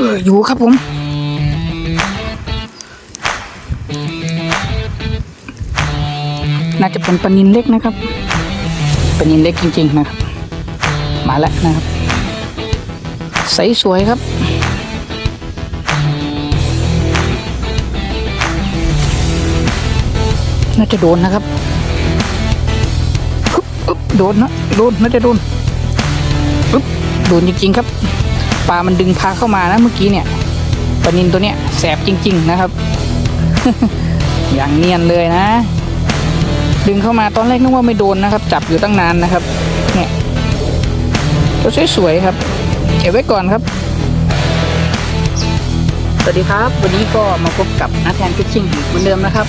อออยู่ครับผมน่าจะเป็นปนินเล็กนะครับปนินเล็กจริงๆนะครับ มาแล้วนะครับ ใสสวยครับ น่าจะโดนนะครับฮึบอึ๊บโดนนะ โดน น่าจะโดน ปึ๊บ โดนจริงๆครับ ปลามันดึงพาเข้ามานะเมื่อกี้เนี่ยปลานินตัวเนี้ยแสบจริง ๆนะครับ อย่างเนียนเลยนะ ดึงเข้ามาตอนแรกนึกว่าไม่โดนนะครับ จับอยู่ตั้งนานนะครับ เนี่ยตัวสวยๆครับเก็บไว้ก่อนครับ สวัสดีครับ วันนี้ก็มาพบกับนักแทนฟิชชิ่งเหมือนเดิมนะครับ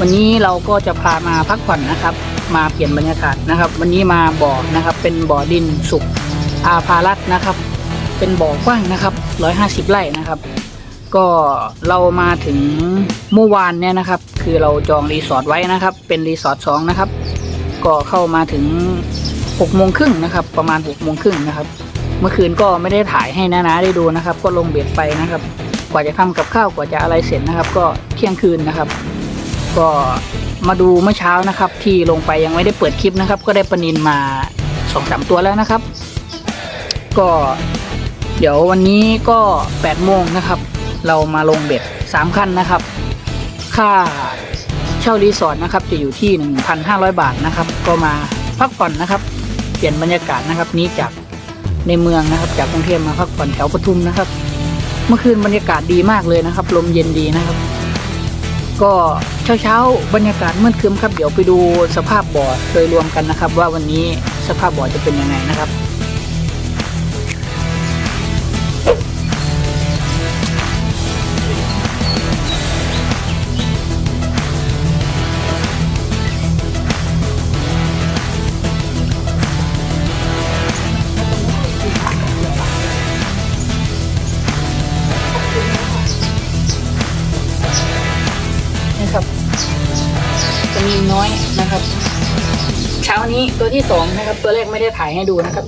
วันนี้เราก็จะพามาพักผ่อนนะครับ มาเปลี่ยนบรรยากาศนะครับ วันนี้มาบ่อนะครับ เป็นบ่อดินสุกอาภารัตนะครับ เป็นบ่อกว้างนะครับ 150 ไร่นะครับ ก็เรามาถึงเมื่อวานเนี่ยนะครับ คือเราจองรีสอร์ทไว้นะครับ เป็นรีสอร์ทสองนะครับ ก็เข้ามาถึง6โมงครึ่งนะครับ ประมาณ6โมงครึ่งนะครับ เมื่อคืนก็ไม่ได้ถ่ายให้นะนะได้ดูนะครับ ก็ลงเบ็ดไปนะครับ กว่าจะทำกับข้าวกว่าจะอะไรเสร็จนะครับ ก็เที่ยงคืนนะครับ ก็มาดูเมื่อเช้านะครับ ที่ลงไปยังไม่ได้เปิดคลิปนะครับ ก็ได้ปนินมาสองสามตัวแล้วนะครับ ก็ เดี๋ยววันนี้ก็8โมงนะครับ เรามาลงเบ็ด3คันนะครับ ค่าเช่ารีสอร์ทนะครับ จะอยู่ที่ 1,500 บาทนะครับ ก็มาพักผ่อนนะครับ เปลี่ยนบรรยากาศนะครับ นี้จากในเมืองนะครับ จากกรุงเทพมาพักผ่อนแถวปทุมนะครับ เมื่อคืนบรรยากาศดีมากเลยนะครับ ลมเย็นดีนะครับ ก็เช้าเช้าๆบรรยากาศมืดครึ้มครับ เดี๋ยวไปดูสภาพบ่อโดยรวมกันนะครับ ว่าวันนี้สภาพบ่อจะเป็นยังไงนะครับ นี้ตัวที่สองนะครับ ตัวแรกไม่ได้ถ่ายให้ดูนะครับ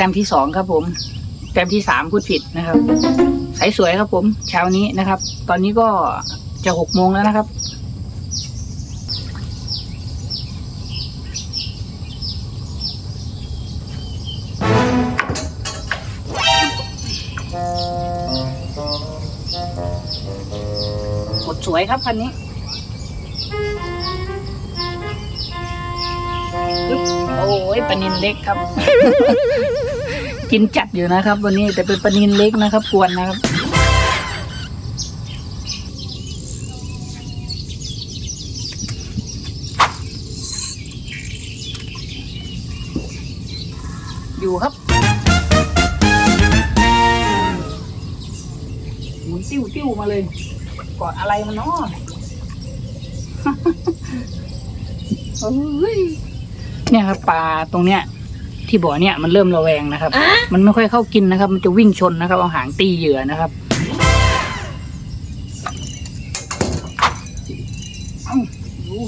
ต้มที่สองครับผม แต้มที่สามพูดผิดนะครับ สายสวยครับผม เช้านี้นะครับ ตอนนี้ก็จะหกโมงแล้วนะครับ กดสวยครับคันนี้ โอ้ยปลานินเล็กครับ กินจัดอยู่นะครับ วันนี้แต่เป็นปลานินเล็กนะครับกวนนะครับอยู่ครับหมุนติ้วติ้วมาเลยกอดอะไรมันเนาะโอ้ย เนี่ยครับปลาตรงเนี้ยที่บ่อเนี่ยมันเริ่มระแวงนะครับ มันไม่ค่อยเข้ากินนะครับ มันจะวิ่งชนนะครับ เอาหางตีเหยื่อนะครับเอ้าดู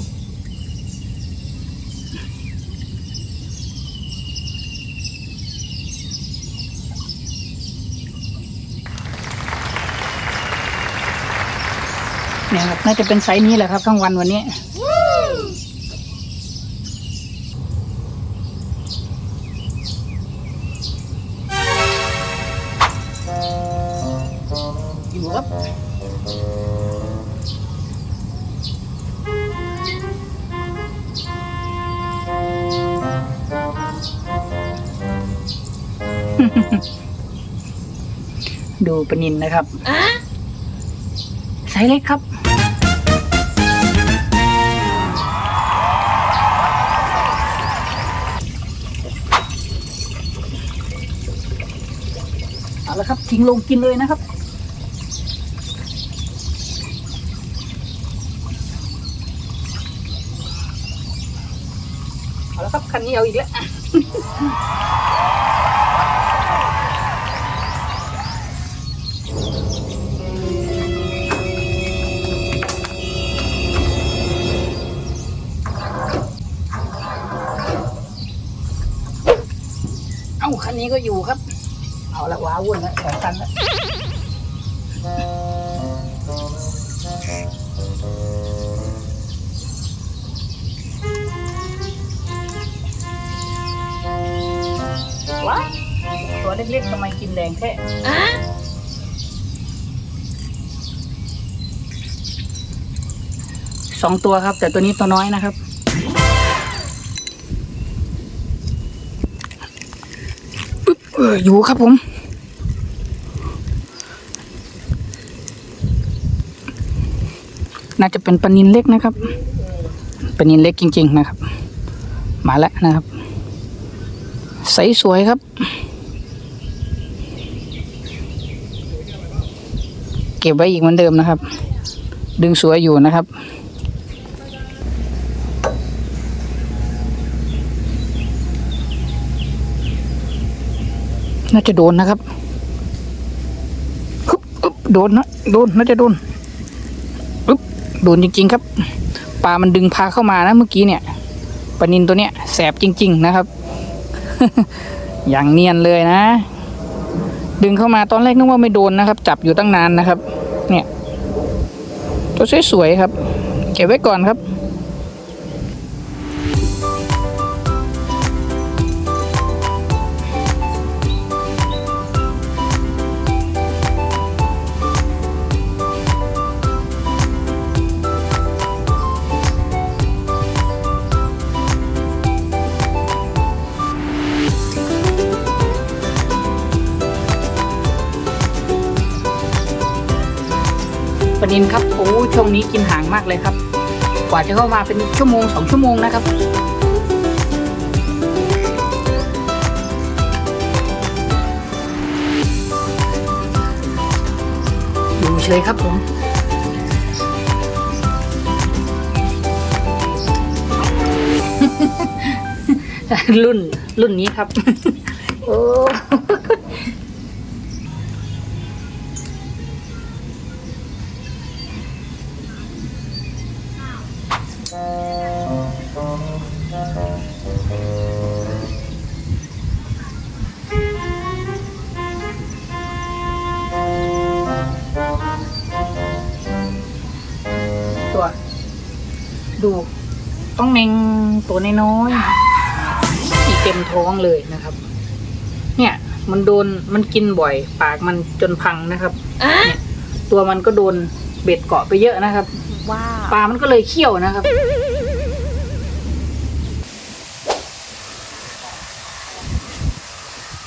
เนี่ยครับน่าจะเป็นไซส์นี้แหละครับทั้งวันวันนี้ บดูปลานินนะครับไซส์เล็กครับ เอาละครับทิ้งลงกินเลยนะครับ แล้วครับคันนี้เอาอีกแล้วเอ้าคันนี้ก็อยู่ครับ เอาละว้าวุ่นแล้วสองคันแล้ว ว้าตัวเล็กๆทำไมกินแรงแค่สองตัวครับ แต่ตัวนี้ตัวน้อยนะครับเอออยู่ครับผม น่าจะเป็นปลานินเล็กนะครับปลานินเล็กจริง ๆ นะครับ มาแล้วนะครับ ใสสวยครับ เก็บไว้อีกเหมือนเดิมนะครับ ดึงสวยอยู่นะครับน่าจะโดนนะครับฮึบอึ๊บโดนนะโดน น่าจะโดนอึ๊บโดนจริง ๆ ครับ ปลามันดึงพาเข้ามานะเมื่อกี้เนี่ย ปลานินตัวเนี้ยแสบจริง ๆ นะครับ อย่างเนียนเลยนะ ดึงเข้ามาตอนแรกนึกว่าไม่โดนนะครับ จับอยู่ตั้งนานนะครับ เนี่ย ตัวสวยๆครับ เก็บไว้ก่อนครับ ปลานินครับโอ้ช่วงนี้กินห่างมากเลยครับ กว่าจะเข้ามาเป็นชั่วโมงสองชั่วโมงนะครับอยู่เฉยครับผมรุ่นรุ่นนี้ครับ โอ้ ตัว ดูต้องเน่งตัวน้อยๆอีกเต็มท้องเลยนะครับ เนี่ย มันโดนมันกินบ่อย ปากมันจนพังนะครับเนี่ยตัวมันก็โดนเบ็ดเกาะไปเยอะนะครับ ว้าว ปลามันก็เลยเขี้ยวนะครับ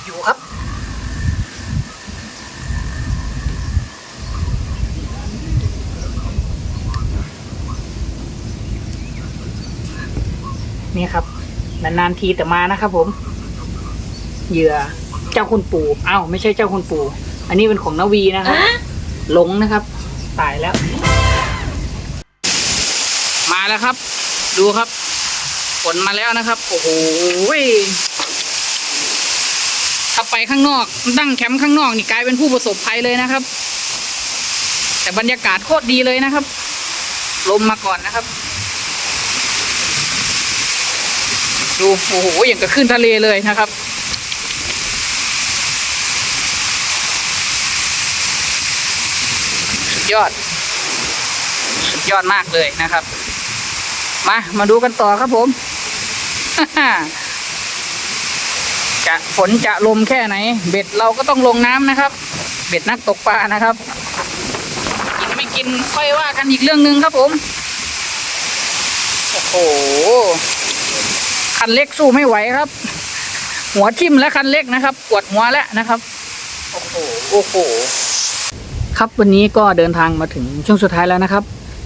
อยู่ครับ นี่ครับ นานๆทีแต่มานะครับผม เหยื่อเจ้าคุณปู่อ้าวไม่ใช่เจ้าคุณปู่ อันนี้เป็นของนาวีนะครับ หลงนะครับ ตายแล้วมา แล้วครับ ดูครับฝนมาแล้วนะครับ โอ้โหถ้าไปข้างนอกตั้งแคมป์ข้างนอกนี่กลายเป็นผู้ประสบภัยเลยนะครับ แต่บรรยากาศโคตรดีเลยนะครับ ลมมาก่อนนะครับ ดูโอ้โหอย่างกับขึ้นทะเลเลยนะครับยอด สุดยอดมากเลยนะครับ มา มาดูกันต่อครับผม จะฝนจะลมแค่ไหน เบ็ดเราก็ต้องลงน้ำนะครับ เบ็ดนักตกปลานะครับ กินไม่กินค่อยว่ากันอีกเรื่องหนึ่งครับผม โอ้โห คันเล็กสู้ไม่ไหวครับ หัวทิ่มและคันเล็กนะครับ ปวดหัวแล้วนะครับ โอ้โห โอ้โห ครับวันนี้ก็เดินทางมาถึงช่วงสุดท้ายแล้วนะครับ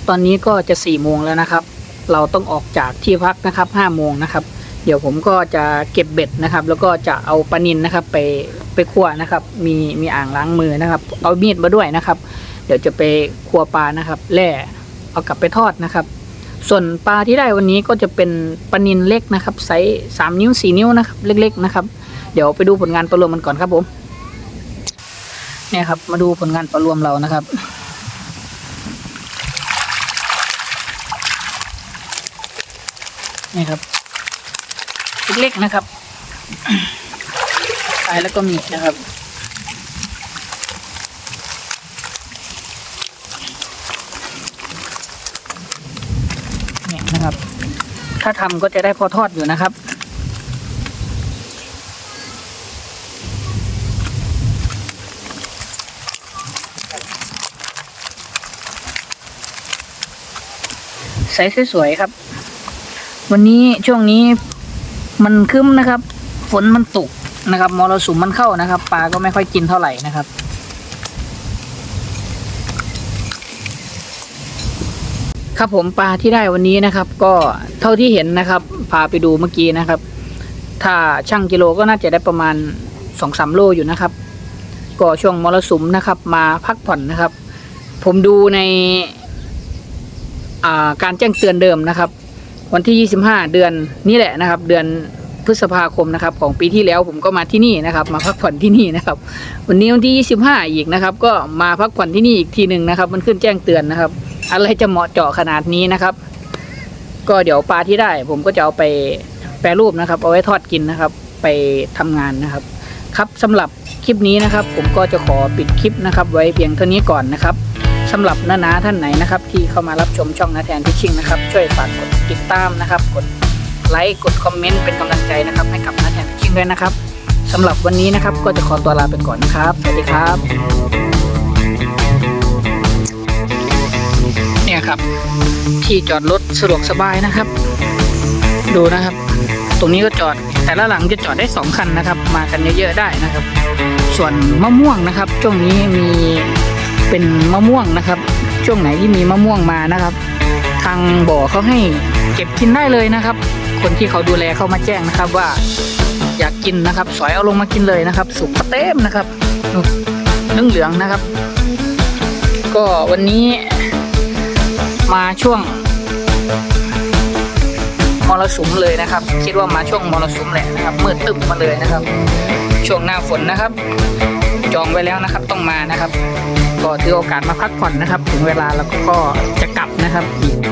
ตอนนี้ก็จะสี่โมงแล้วนะครับ เราต้องออกจากที่พักนะครับห้าโมงนะครับ เดี๋ยวผมก็จะเก็บเบ็ดนะครับ แล้วก็จะเอาปลานินนะครับ ไปไปคั่วนะครับ มีมีอ่างล้างมือนะครับ เอามีดมาด้วยนะครับ เดี๋ยวจะไปคั่วปลานะครับแล่เอากลับไปทอดนะครับ ส่วนปลาที่ได้วันนี้ก็จะเป็นปลานินเล็กนะครับไซส์สามนิ้วสี่นิ้วนะครับ เล็ก ๆนะครับ เดี๋ยวไปดูผลงานปลารวมมันก่อนครับผมเนี่ยครับมาดูผลงานปลารวมเรานะครับ นี่ครับเล็กๆนะครับตายแล้วก็มีนะครับเนี่ยนะครับ ถ้าทำก็จะได้พอทอดอยู่นะครับใสสวยๆครับ วันนี้ช่วงนี้มันคึ้มนะครับ ฝนมันตกนะครับมรสุมมันเข้านะครับ ปลาก็ไม่ค่อยกินเท่าไหร่นะครับ ครับผมปลาที่ได้วันนี้นะครับ ก็เท่าที่เห็นนะครับ พาไปดูเมื่อกี้นะครับ ถ้าช่างกิโลก็น่าจะได้ประมาณสองสามโลอยู่นะครับ ก็ช่วงมรสุมนะครับ มาพักผ่อนนะครับ ผมดูในการแจ้งเตือนเดิมนะครับ วันที่ 25 เดือนนี่แหละนะครับ เดือนพฤษภาคมนะครับ ของปีที่แล้วผมก็มาที่นี่นะครับ มาพักผ่อนที่นี่นะครับ วันนี้วันที่ 25 อีกนะครับ ก็มาพักผ่อนที่นี่อีกทีหนึ่งนะครับ มันขึ้นแจ้งเตือนนะครับ อะไรจะเหมาะเจาะขนาดนี้นะครับ ก็เดี๋ยวปลาที่ได้ ผมก็จะเอาไปแปรรูปนะครับ เอาไว้ทอดกินนะครับ ไปทำงานนะครับ ครับสำหรับคลิปนี้นะครับ ผมก็จะขอปิดคลิปนะครับ ไว้เพียงเท่านี้ก่อนนะครับ สำหรับน้านาท่านไหนนะครับ ที่เข้ามารับชมช่องนาแทนพิชิงนะครับ ช่วยฝากกดติดตามนะครับ กดไลค์กดคอมเมนต์เป็นกำลังใจนะครับ ให้กับนาแทนพิชิงด้วยนะครับสำหรับวันนี้นะครับก็จะขอตัวลาไปก่อนนะครับ สวัสดีครับ เนี่ยครับ ที่จอดรถสะดวกสบายนะครับ ดูนะครับ ตรงนี้ก็จอดแต่ละหลังจะจอดได้สองคันนะครับ มากันเยอะๆได้นะครับ ส่วนมะม่วงนะครับช่วงนี้มี เป็นมะม่วงนะครับ ช่วงไหนที่มีมะม่วงมานะครับ ทางบ่อเขาให้เก็บกินได้เลยนะครับ คนที่เขาดูแลเขามาแจ้งนะครับว่าอยากกินนะครับ สอยเอาลงมากินเลยนะครับ สุกเต็มนะครับนึ่งเหลืองนะครับ ก็วันนี้มาช่วงมรสุมเลยนะครับ คิดว่ามาช่วงมรสุมแหละนะครับมืดตึบมาเลยนะครับ ช่วงหน้าฝนนะครับ จองไว้แล้วนะครับต้องมานะครับ ก็ถือโอกาสมาพักผ่อนนะครับ ถึงเวลาแล้วก็จะกลับนะครับอีก